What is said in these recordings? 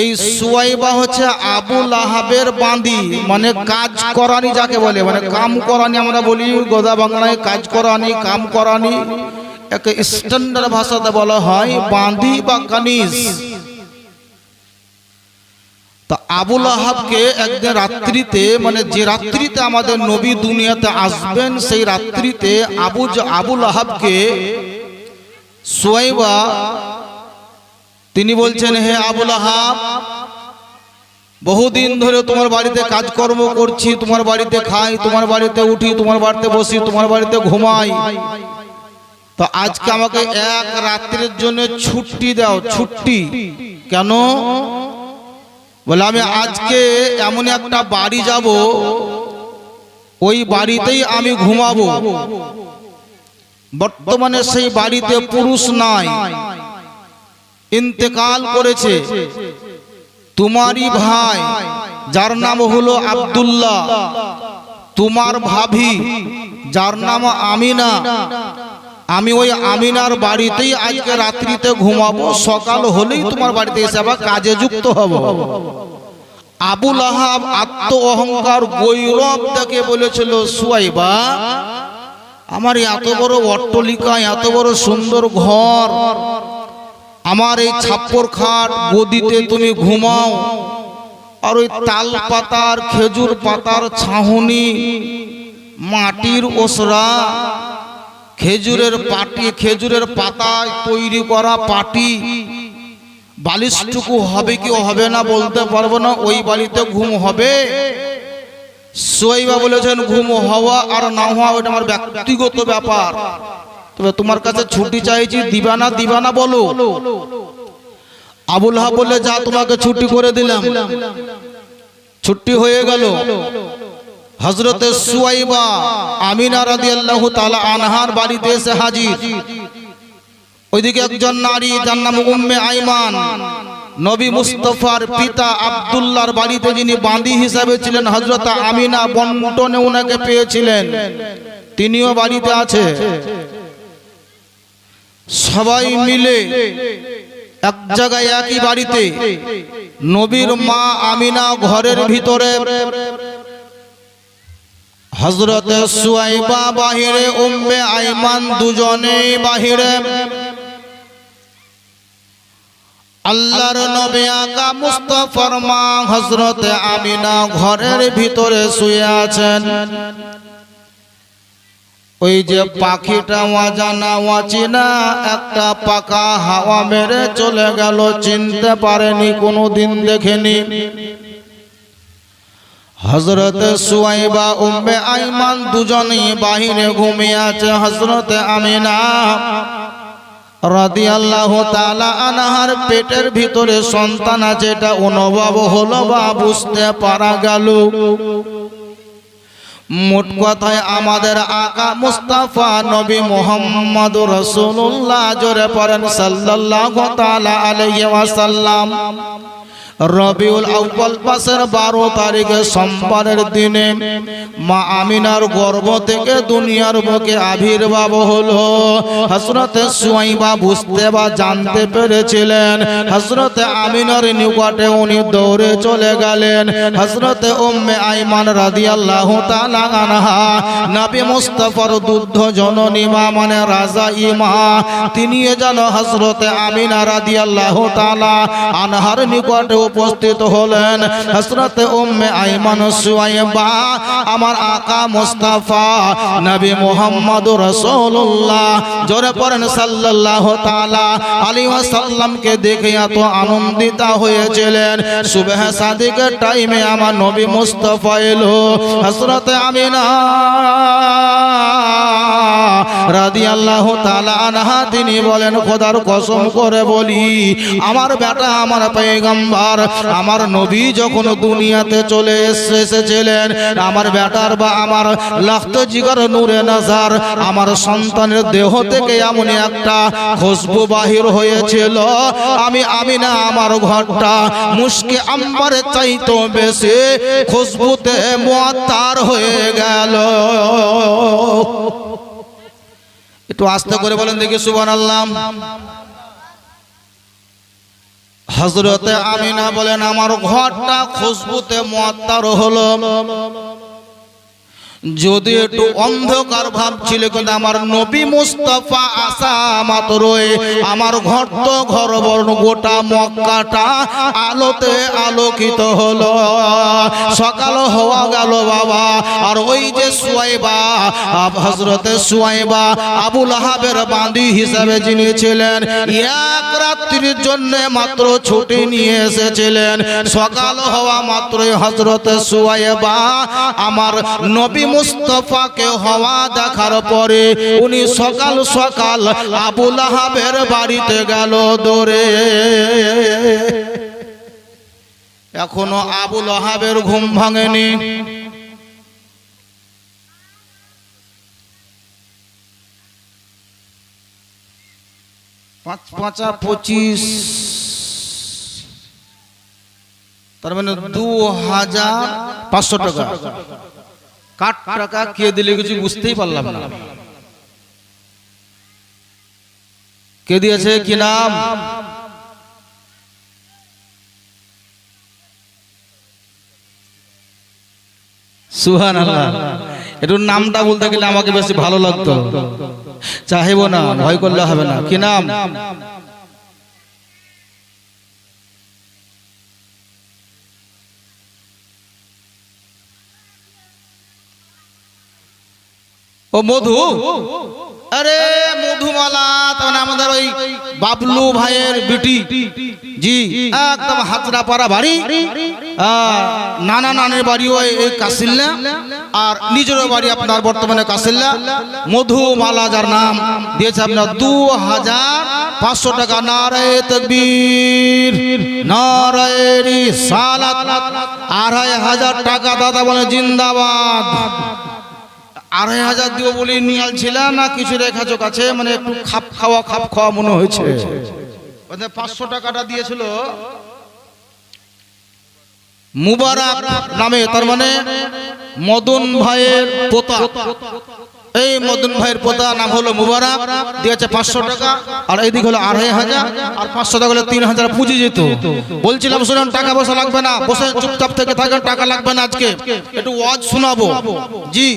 এই সুয়াইবা হচ্ছে আবু লাহাবের বাঁধি মানে কাজ করানি যাকে বলে মানে কাম করানি আমরা বলি, গোদা বাংলায় কাজ করানি, কাম করানি। একে স্ট্যান্ডার্ড ভাষাতে বলা হয় বাঁধি বা কানিজ। তা আবুল আহাবকে একদিন রাত্রিতে মানে যে রাত্রিতে আমাদের নবী দুনিয়াতে আসবেন, সেই রাত্রিতে আবু আবুল আহাবকে সোয়াইবা তিনি বলছেন হে আবুল আহাব বহুদিন ধরে তোমার বাড়িতে কাজকর্ম করছি তোমার বাড়িতে খাই তোমার বাড়িতে উঠি তোমার বাড়িতে বসি তোমার বাড়িতে ঘুমাই। তো আজকে আমাকে এক রাত্রের জন্য ছুটি দাও ছুটি। কেন? বলে আমি আজকে এমন একটা বাড়ি যাব ওই বাড়িতেই আমি ঘুমাবো। বর্তমানে সেই বাড়িতে পুরুষ নাই। ইন্তেকাল করেছে। তোমারই ভাই, যার নাম হলো আব্দুল্লাহ। তোমার ভাবি, যার নাম আমিনা। আমি ওই আমিনার বাড়িতেই আজকে রাত্রিতে ঘুমাবো। সকাল হলেই তোমার বাড়িতে এসে আবার কাজে যুক্ত হব। আবুল আহাব আত্ম অহংকার গৈরব দেখে বলেছিল, সুয়াইবা, আমার এত বড় অট্টলিকা, এত বড় সুন্দর ঘর আমার এই ছাপ্পর খাট গদিতে তুমি ঘুমাও। আর ওই তাল পাতার খেজুর পাতার ছাহনি মাটির ওসরা, খেজুরের পাটি, খেজুরের পাতায় তৈরি করা পাটি। বালিশটুকু হবে কি হবে না বলতে পারব না, ওই বালিতে ঘুম হবে। সোয়াইবা বলেছেন, ঘুম হওয়া আর না হওয়া ওটা আমার ব্যক্তিগত ব্যাপার। তবে তোমার কাছে ছুটি চাইছি দিবা না দিবা না বলো। আবুল হা বলে যা তোমাকে ছুটি করে দিলাম। ছুটি হয়ে গেল। হজরতে সুয়াইবা আমিনা রাদিয়াল্লাহু তাআলা আনহার বাড়িতে এসে হাজির। ওইদিকে একজন নারী যার নাম উম্মে আইমান। নবী মুস্তফার পিতা আব্দুল্লাহর বাড়িতে যিনি বাঁধি হিসাবে ছিলেন হজরত আমিনা বন্টনে ওনাকে পেয়েছিলেন। তিনিও বাড়িতে আছে। সবাই মিলে এক জায়গায় একই বাড়িতে নবীর মা আমিনা ঘরের ভিতরে। হজরতে সুয়াইবা বাহিরে উম্মে আইমান দুজনে বাহিরে। আল্লাহর নবী আকা মুস্তফার মা হজরতে আমিনা ঘরের ভিতরে শুয়ে আছেন। ওই যে পাখিটা অজানা অচিনা একটা পাকা হাওয়া মেরে চলে গেল, চিনতে পারেনি কোনো দিন দেখেনি। হজরতে সুয়াইবা, উম্মে আইমান দুজনেই বাহিরে ঘুমিয়ে আছে হজরতে আমিনা রাদিয়াল্লাহু তালা আনাহার পেটের ভিতরে সন্তান আছে, এটা অনুভব হলো বা বুঝতে পারা গেল। মোট কথায় আমাদের আকা মুস্তাফা নবী মোহাম্মদ রসুল্লাহ জোরে পড়েন সাল্লাহ আলহ্লাম রবিউল আউ্বাল মাসের বারো তারিখে সোমবারের দিনে মা আমিনার গর্ভ থেকে দুনিয়ার বুকে আবির্ভাব হলো। হসরতে সুয়াইবা বুঝতে বা জানতে পেরেছিলেন হসরতে আমিনার নিকটে উনি দৌড়ে চলে গেলেন। হসরতে উম্মে আইমান রাদিয়াল্লাহু তাআলা নবী মুস্তাফার দুগ্ধ জননী মা মানে রাজা ইমা তিনি যেন হসরতে আমিনা রাদিয়াল্লাহু তাআলা আনহার নিকটে উপস্থিত হলেন। হসরত উম্মে আইমান সুয়াইবা, আমার আকা মুস্তাফা, নবী মুহাম্মদ রাসূলুল্লাহ। জোরে পড়েন, সাল্লাল্লাহু তাআলা আলাইহি ওয়াসাল্লামকে দেখে এত আনন্দিত হয়েছিলেন। সুবহ সাদিকের টাইমে আমার নবী মুস্তাফা এলো। হযরত আমিনা রাদিয়াল্লাহু তাআলা আনহা, তিনি বলেন, খোদার কসম করে বলি, আমার বেটা, আমার পয়গম্বর আমার নবী যখন দুনিয়াতে চলে এসেছিলেন, আমার বেটার বা আমার লাখত জিগর নূরে নাজার, আমার সন্তানের দেহ থেকে এমন একটা খুশবু বাহির হয়েছিল। আমি আমি না আমার ঘরটা মুশকে আম্বার চাইতো বেশি, খুশবুতে মোয়াত্তার হয়ে গেল। একটু আস্তে করে বলেন দেখি, সুবহানাল্লাহ। হজরতে আমিনা বলেন আমার ঘরটা খুশবুতে মোয়াত্তার হলো। যদি একটু অন্ধকার ভাব ছিল কিন্তু আমার নবী মুস্তফা আসা মাত্রই আমার ঘর তো ঘর বর্ণ গোটা মক্কাটা আলোতে আলোকিত হলো। সকাল হওয়া গেল বাবা, আর ওই যে সুয়াইবা হজরতে সুয়াইবা আবুল আহাবের বাঁধি হিসাবে যিনি ছিলেন, এক রাত্রির জন্য মাত্র ছুটি নিয়ে এসেছিলেন। সকাল হওয়া মাত্রই হজরতে সুয়াইবা আমার নবী মুস্তফাকে হওয়া দেখার পরে উনি সকাল সকাল আবুল আহাবের বাড়িতে গেল দৌড়ে। এখনও আবুল আহাবের ঘুম ভাঙেনি। পাঁচ, পাঁচা, পঁচিশ। তার মানে দু হাজার পাঁচশো টাকা। টাকা কে দিলে কিছু বুঝতেই পারলাম না। কে দিয়েছে কি নাম? সুহান একটু নামটা বলতে গেলে আমাকে বেশি ভালো লাগতো। চাহিব না, ভয় করলে হবে না। কি নাম? ও মধু? আরে মধুমালা, তার মানে আমাদের ওই বাবলু ভাইয়ের বিটি। জি, একদম হাতরা পাড়া বাড়ি। নানা নানের বাড়ি ওই এই কাসিল্লা আর নিজেরও বাড়ি আপনার বর্তমানে কাসিল্লা মধুমালা যার নাম দিয়েছে আপনার দু হাজার পাঁচশো টাকা। নারায় তকবীর নারায় সালাত। আড়াই হাজার টাকা দাদা বলে জিন্দাবাদ। আড়াই হাজার দিব বলে নিয়াল ছিল না কিছু রেখাচো কাছে মানে একটু খাপ খাওয়া খাপ খাওয়া মনে হয়েছে। মানে পাঁচশো টাকাটা দিয়েছিল মুবারক নামে, তার মানে মদন ভাইয়ের পোতা। এই মদন ভাইয়ের পোতা নাম হলো মুবারক, দিয়েছে পাঁচশো টাকা, আর এইদিক হলো আড়াই হাজার, আর পাঁচশো টাকা হলে তিন হাজার পুঁজি যেত। বলছিলাম, শুনুন, টাকা পয়সা লাগবে না, বসে চুপচাপ থেকে থাকেন, টাকা লাগবে না আজকে, একটু ওয়াজ শোনাবো। জি,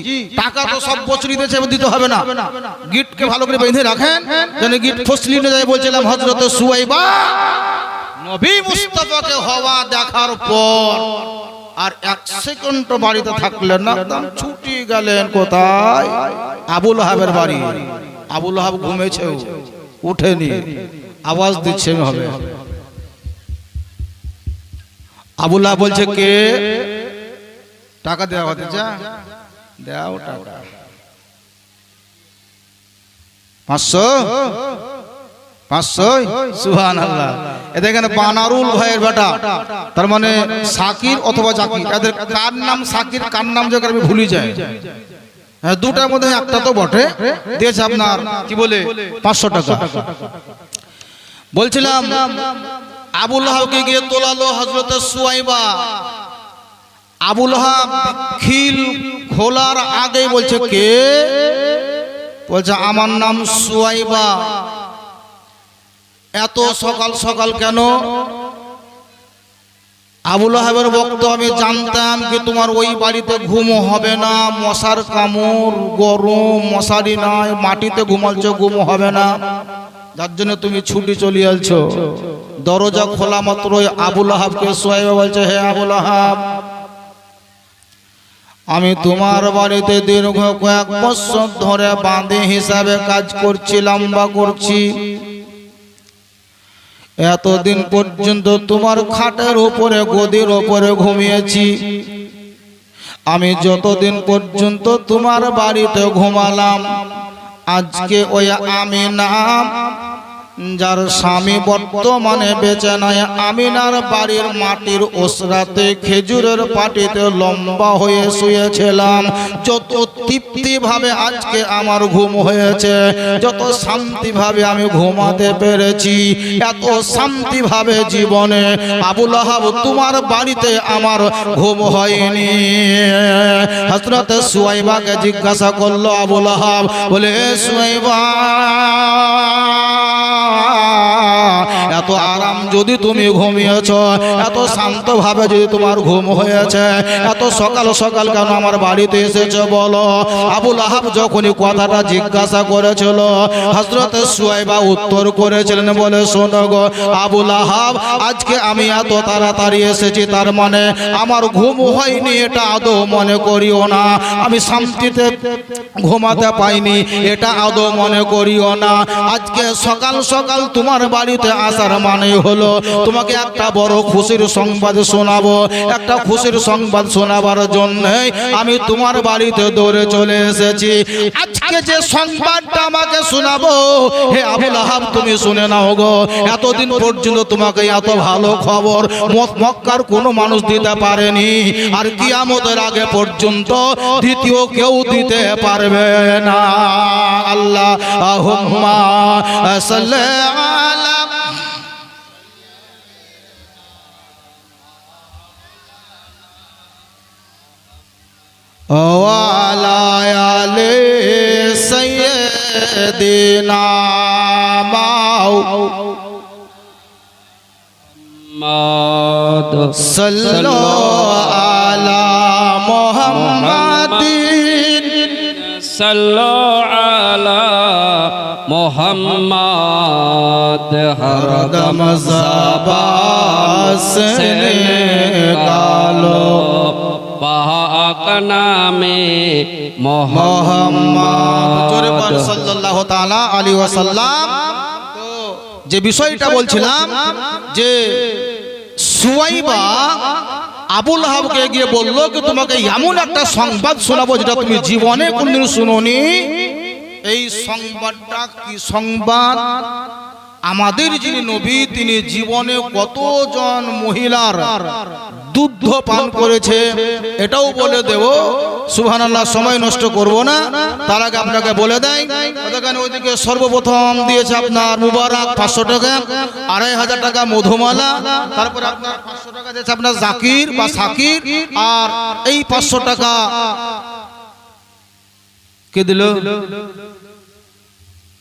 টাকা তো সব বছরই দিয়েছে দিতে হবে না। গিটকে ভালো করে বেঁধে রাখেন, যেন গিট ফসলি নিয়ে যায় বলছিলাম হজরত সুয়াইবা, নবী মুস্তাফাকে হওয়া দেখার পর। আর এক সেকেন্ড বাড়িতে থাকলেন না একদম ছুটি গেলেন কোথায়? আবুল হাবের বাড়ি। আবুল হাব ঘুমেছে উঠেনি। আওয়াজ দিচ্ছে হবে আবুল হাব বলছে, কে? টাকা দেওয়া হতে যা। দাও টাকা। পাঁচশো? পাঁচশো? সুহান আল্লাহ এদের এখানে বানারুল ভাইয়ের বেটা। তার মানে সাকির অথবা জাকির। এদের কার নাম সাকির কার নাম যে আমি ভুলে যাই। হ্যাঁ দুটার মধ্যে একটা তো বটে। দিয়েছে আপনার কি বলে? পাঁচশো টাকা। বলছিলাম আবুল হাবকে গিয়ে তোলালো হজরত সুয়াইবা। আবুল হাব খিল খোলার আগে বলছে কে? বলছে আমার নাম সুয়াইবা। এত সকাল সকাল কেন? আবুল হাবের বক্ত আমি জানতাম কি তোমার ওই বাড়িতে ঘুম হবে না, মশার কামড় গরম মশারি নাই, মাটিতে ঘুমালছো, ঘুম হবে না। যার জন্য তুমি ছুটি চলে আলছো দরজা খোলা মাত্র আবুল আহাবকে সোয়াইবা বলছে, হে আবুল আহাব, আমি তোমার বাড়িতে দীর্ঘ কয়েক বছর ধরে বাঁধে হিসাবে কাজ করছিলাম বা করছি। এতদিন পর্যন্ত তোমার খাটের উপরে, গদির উপরে ঘুমিয়েছি। আমি যতদিন পর্যন্ত তোমার বাড়িতে ঘুমালাম, আজকে ওই আমি নাম যার স্বামী বর্তমানে বেঁচে নাই, আমিনার বাড়ির মাটির ওসরাতে খেজুরের পাটিতে লম্বা হয়ে শুয়েছিলাম। যত তৃপ্তি ভাবে আজকে আমার ঘুম হয়েছে, যত শান্তি ভাবে আমি ঘুমাতে পেরেছি, এত শান্তি ভাবে জীবনে আবুল আহাব তোমার বাড়িতে আমার ঘুম হয়নি। হজরত সুয়াইবাকে জিজ্ঞাসা করল আবুল আহাব, বলে সুয়াইবা এত আরাম যদি তুমি ঘুমিয়েছ, এত শান্ত ভাবে যদি তোমার ঘুম হয়েছে, এত সকাল সকাল কেন আমার বাড়িতে এসেছে বলো? আবুল আহাব যখনই কথাটা জিজ্ঞাসা করেছিল হজরত সুয়াইবা উত্তর করেছিলেন বলে, শোনো গো আবুল আহাব, আজকে আমি এত তাড়াতাড়ি এসেছি, তার মানে আমার ঘুম হয়নি, এটা আদৌ মনে করিও না। আমি শান্তিতে ঘুমাতে পাইনি, এটা আদৌ মনে করিও না। আজকে সকাল সকাল তোমার বাড়িতে আসার মানে হলো, তোমাকে একটা বড় খুশির সংবাদ শোনাবো। একটা খুশির সংবাদ শোনাবার জন্য আমি তোমার বাড়িতে দৌড়ে চলে এসেছি। আজকে যে সংবাদটা আমাকে শোনাবো, হে আবুল আহাব, তুমি শুনে নাও গো। এতদিন পর্যন্ত তোমাকে এত ভালো খবর মক্কার কোনো মানুষ দিতে পারেনি। আর কিয়ামতের আগে পর্যন্ত দ্বিতীয় কেউ দিতে পারবে না। আল্লাহ আহুম্মা সাল্লি وعلى آل سيدنا محمد صلوا على محمد. صلوا على محمد. هر دم زبا سنين নামে মোহাম্মদ। তাআলা যে বিষয়টা বলছিলাম যে সুয়াইবা আবুল হাবকে গিয়ে বলল কি তোমাকে এমন একটা সংবাদ শোনাবো যেটা তুমি জীবনে কোনদিন শুনোনি? এই সংবাদটা কি সংবাদ? আমাদের যিনি নবী তিনি জীবনে কতজন মহিলার দুধ পান করেছে। এটাও বলে দেব সুহান আল্লাহ সময় নষ্ট করব না। তার আগে আপনাকে বলে দেয় ওইদিকে সর্বপ্রথম দিয়েছে আপনার মুবারক পাঁচশো টাকা আড়াই হাজার টাকা মধুমালা তারপরে আপনার পাঁচশো টাকা দিয়েছে আপনার জাকির বা সাকির আর এই পাঁচশো টাকা কে দিল?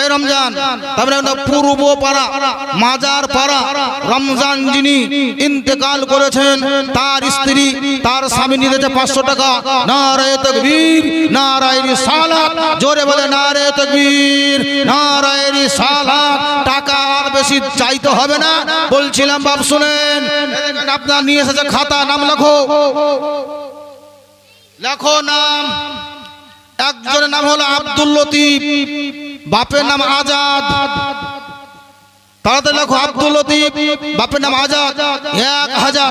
এই রমজান তারপরে একটা পূর্ব পাড়া মাজার পাড়া রমজান যিনি ইন্তেকাল করেছেন, তার স্ত্রী, তার স্বামী নিয়েছে পাঁচশো টাকা। নারায় তকবীর, নারায় সালাত জোরে বলে নারায় তকবীর, নারায় সালাত টাকা আর বেশি চাইতে হবে না। বলছিলাম, বাপ শুনেন আপনার নিয়ে এসেছে খাতা, নাম লেখো। লেখো নাম। একজনের নাম হলো আব্দুল লতিফ। বাপের নাম আজাদ তাড়াতাড়ি লেখো আব্দুল লতিফ বাপের নাম আজাদ এক হাজার